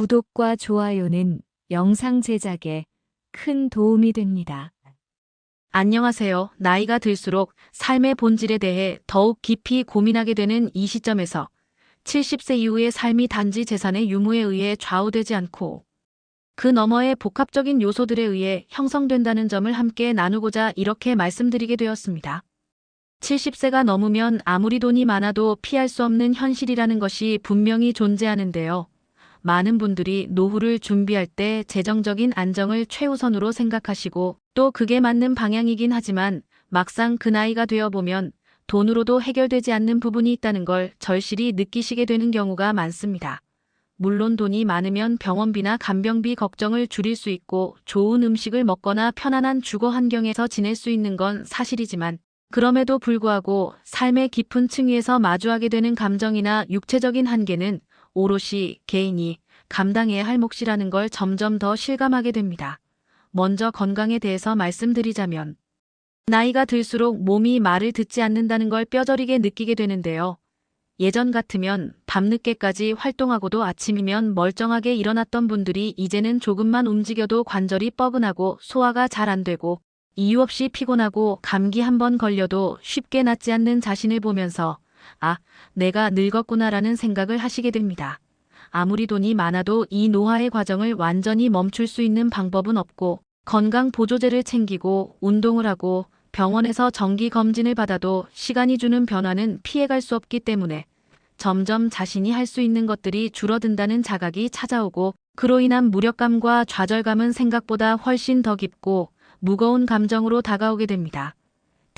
구독과 좋아요는 영상 제작에 큰 도움이 됩니다. 안녕하세요. 나이가 들수록 삶의 본질에 대해 더욱 깊이 고민하게 되는 이 시점에서 70세 이후의 삶이 단지 재산의 유무에 의해 좌우되지 않고 그 너머의 복합적인 요소들에 의해 형성된다는 점을 함께 나누고자 이렇게 말씀드리게 되었습니다. 70세가 넘으면 아무리 돈이 많아도 피할 수 없는 현실이라는 것이 분명히 존재하는데요. 많은 분들이 노후를 준비할 때 재정적인 안정을 최우선으로 생각하시고 또 그게 맞는 방향이긴 하지만 막상 그 나이가 되어 보면 돈으로도 해결되지 않는 부분이 있다는 걸 절실히 느끼시게 되는 경우가 많습니다. 물론 돈이 많으면 병원비나 간병비 걱정을 줄일 수 있고 좋은 음식을 먹거나 편안한 주거 환경에서 지낼 수 있는 건 사실이지만 그럼에도 불구하고 삶의 깊은 층위에서 마주하게 되는 감정이나 육체적인 한계는 오롯이 개인이 감당해야 할 몫이라는 걸 점점 더 실감하게 됩니다. 먼저 건강에 대해서 말씀드리자면 나이가 들수록 몸이 말을 듣지 않는다는 걸 뼈저리게 느끼게 되는데요. 예전 같으면 밤늦게까지 활동하고도 아침이면 멀쩡하게 일어났던 분들이 이제는 조금만 움직여도 관절이 뻐근하고 소화가 잘 안 되고 이유 없이 피곤하고 감기 한 번 걸려도 쉽게 낫지 않는 자신을 보면서 아, 내가 늙었구나라는 생각을 하시게 됩니다. 아무리 돈이 많아도 이 노화의 과정을 완전히 멈출 수 있는 방법은 없고 건강 보조제를 챙기고 운동을 하고 병원에서 정기 검진을 받아도 시간이 주는 변화는 피해갈 수 없기 때문에 점점 자신이 할 수 있는 것들이 줄어든다는 자각이 찾아오고 그로 인한 무력감과 좌절감은 생각보다 훨씬 더 깊고 무거운 감정으로 다가오게 됩니다.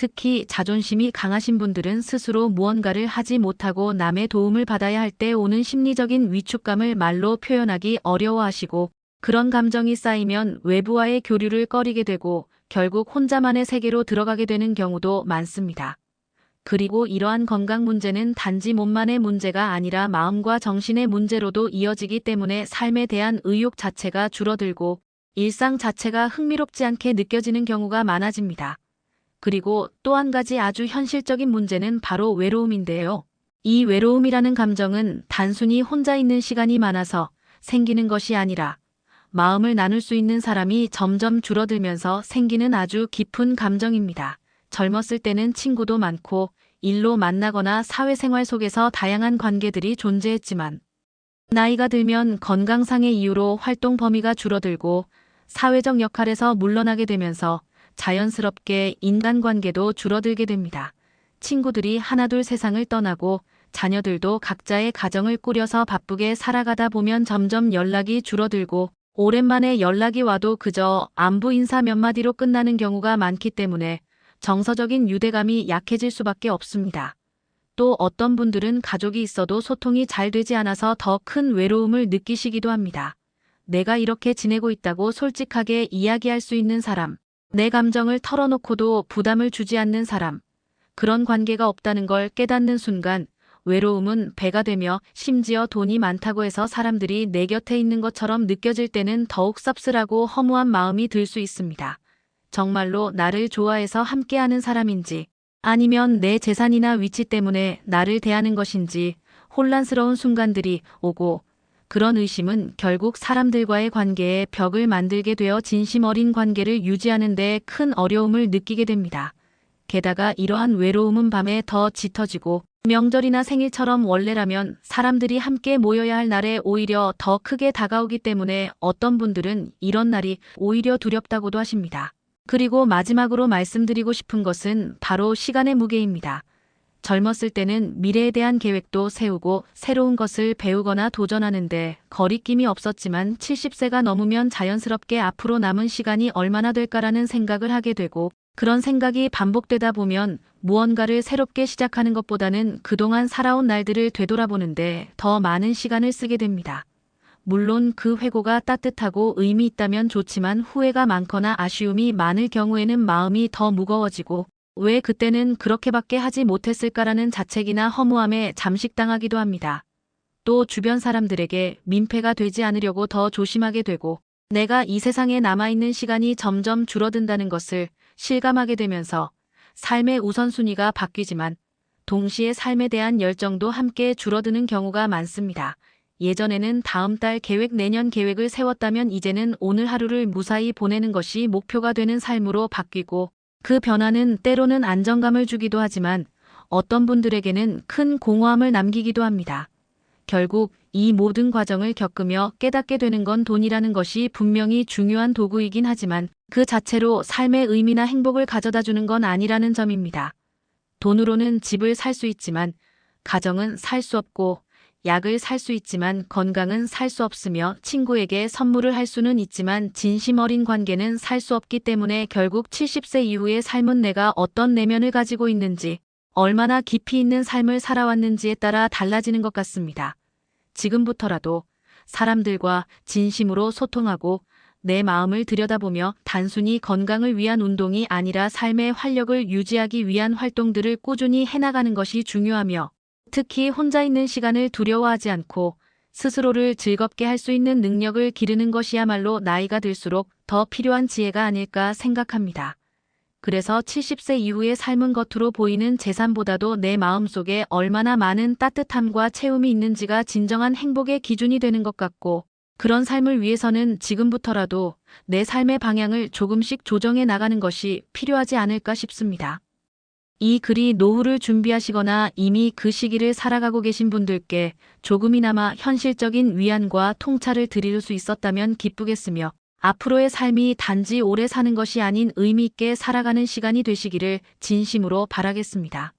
특히 자존심이 강하신 분들은 스스로 무언가를 하지 못하고 남의 도움을 받아야 할 때 오는 심리적인 위축감을 말로 표현하기 어려워하시고 그런 감정이 쌓이면 외부와의 교류를 꺼리게 되고 결국 혼자만의 세계로 들어가게 되는 경우도 많습니다. 그리고 이러한 건강 문제는 단지 몸만의 문제가 아니라 마음과 정신의 문제로도 이어지기 때문에 삶에 대한 의욕 자체가 줄어들고 일상 자체가 흥미롭지 않게 느껴지는 경우가 많아집니다. 그리고 또 한 가지 아주 현실적인 문제는 바로 외로움인데요. 이 외로움이라는 감정은 단순히 혼자 있는 시간이 많아서 생기는 것이 아니라 마음을 나눌 수 있는 사람이 점점 줄어들면서 생기는 아주 깊은 감정입니다. 젊었을 때는 친구도 많고 일로 만나거나 사회생활 속에서 다양한 관계들이 존재했지만 나이가 들면 건강상의 이유로 활동 범위가 줄어들고 사회적 역할에서 물러나게 되면서 자연스럽게 인간관계도 줄어들게 됩니다. 친구들이 하나둘 세상을 떠나고 자녀들도 각자의 가정을 꾸려서 바쁘게 살아가다 보면 점점 연락이 줄어들고 오랜만에 연락이 와도 그저 안부 인사 몇 마디로 끝나는 경우가 많기 때문에 정서적인 유대감이 약해질 수밖에 없습니다. 또 어떤 분들은 가족이 있어도 소통이 잘 되지 않아서 더 큰 외로움을 느끼시기도 합니다. 내가 이렇게 지내고 있다고 솔직하게 이야기할 수 있는 사람, 내 감정을 털어놓고도 부담을 주지 않는 사람, 그런 관계가 없다는 걸 깨닫는 순간 외로움은 배가 되며 심지어 돈이 많다고 해서 사람들이 내 곁에 있는 것처럼 느껴질 때는 더욱 씁쓸하고 허무한 마음이 들 수 있습니다. 정말로 나를 좋아해서 함께하는 사람인지 아니면 내 재산이나 위치 때문에 나를 대하는 것인지 혼란스러운 순간들이 오고 그런 의심은 결국 사람들과의 관계에 벽을 만들게 되어 진심 어린 관계를 유지하는 데 큰 어려움을 느끼게 됩니다. 게다가 이러한 외로움은 밤에 더 짙어지고 명절이나 생일처럼 원래라면 사람들이 함께 모여야 할 날에 오히려 더 크게 다가오기 때문에 어떤 분들은 이런 날이 오히려 두렵다고도 하십니다. 그리고 마지막으로 말씀드리고 싶은 것은 바로 시간의 무게입니다. 젊었을 때는 미래에 대한 계획도 세우고 새로운 것을 배우거나 도전하는데 거리낌이 없었지만 70세가 넘으면 자연스럽게 앞으로 남은 시간이 얼마나 될까라는 생각을 하게 되고 그런 생각이 반복되다 보면 무언가를 새롭게 시작하는 것보다는 그동안 살아온 날들을 되돌아보는데 더 많은 시간을 쓰게 됩니다. 물론 그 회고가 따뜻하고 의미 있다면 좋지만 후회가 많거나 아쉬움이 많을 경우에는 마음이 더 무거워지고 왜 그때는 그렇게밖에 하지 못했을까라는 자책이나 허무함에 잠식당하기도 합니다. 또 주변 사람들에게 민폐가 되지 않으려고 더 조심하게 되고 내가 이 세상에 남아있는 시간이 점점 줄어든다는 것을 실감하게 되면서 삶의 우선순위가 바뀌지만 동시에 삶에 대한 열정도 함께 줄어드는 경우가 많습니다. 예전에는 다음 달 계획, 내년 계획을 세웠다면 이제는 오늘 하루를 무사히 보내는 것이 목표가 되는 삶으로 바뀌고 그 변화는 때로는 안정감을 주기도 하지만 어떤 분들에게는 큰 공허함을 남기기도 합니다. 결국 이 모든 과정을 겪으며 깨닫게 되는 건 돈이라는 것이 분명히 중요한 도구이긴 하지만 그 자체로 삶의 의미나 행복을 가져다 주는 건 아니라는 점입니다. 돈으로는 집을 살 수 있지만 가정은 살 수 없고 약을 살 수 있지만 건강은 살 수 없으며 친구에게 선물을 할 수는 있지만 진심 어린 관계는 살 수 없기 때문에 결국 70세 이후의 삶은 내가 어떤 내면을 가지고 있는지 얼마나 깊이 있는 삶을 살아왔는지에 따라 달라지는 것 같습니다. 지금부터라도 사람들과 진심으로 소통하고 내 마음을 들여다보며 단순히 건강을 위한 운동이 아니라 삶의 활력을 유지하기 위한 활동들을 꾸준히 해나가는 것이 중요하며 특히 혼자 있는 시간을 두려워하지 않고 스스로를 즐겁게 할 수 있는 능력을 기르는 것이야말로 나이가 들수록 더 필요한 지혜가 아닐까 생각합니다. 그래서 70세 이후의 삶은 겉으로 보이는 재산보다도 내 마음속에 얼마나 많은 따뜻함과 채움이 있는지가 진정한 행복의 기준이 되는 것 같고 그런 삶을 위해서는 지금부터라도 내 삶의 방향을 조금씩 조정해 나가는 것이 필요하지 않을까 싶습니다. 이 글이 노후를 준비하시거나 이미 그 시기를 살아가고 계신 분들께 조금이나마 현실적인 위안과 통찰을 드릴 수 있었다면 기쁘겠으며 앞으로의 삶이 단지 오래 사는 것이 아닌 의미 있게 살아가는 시간이 되시기를 진심으로 바라겠습니다.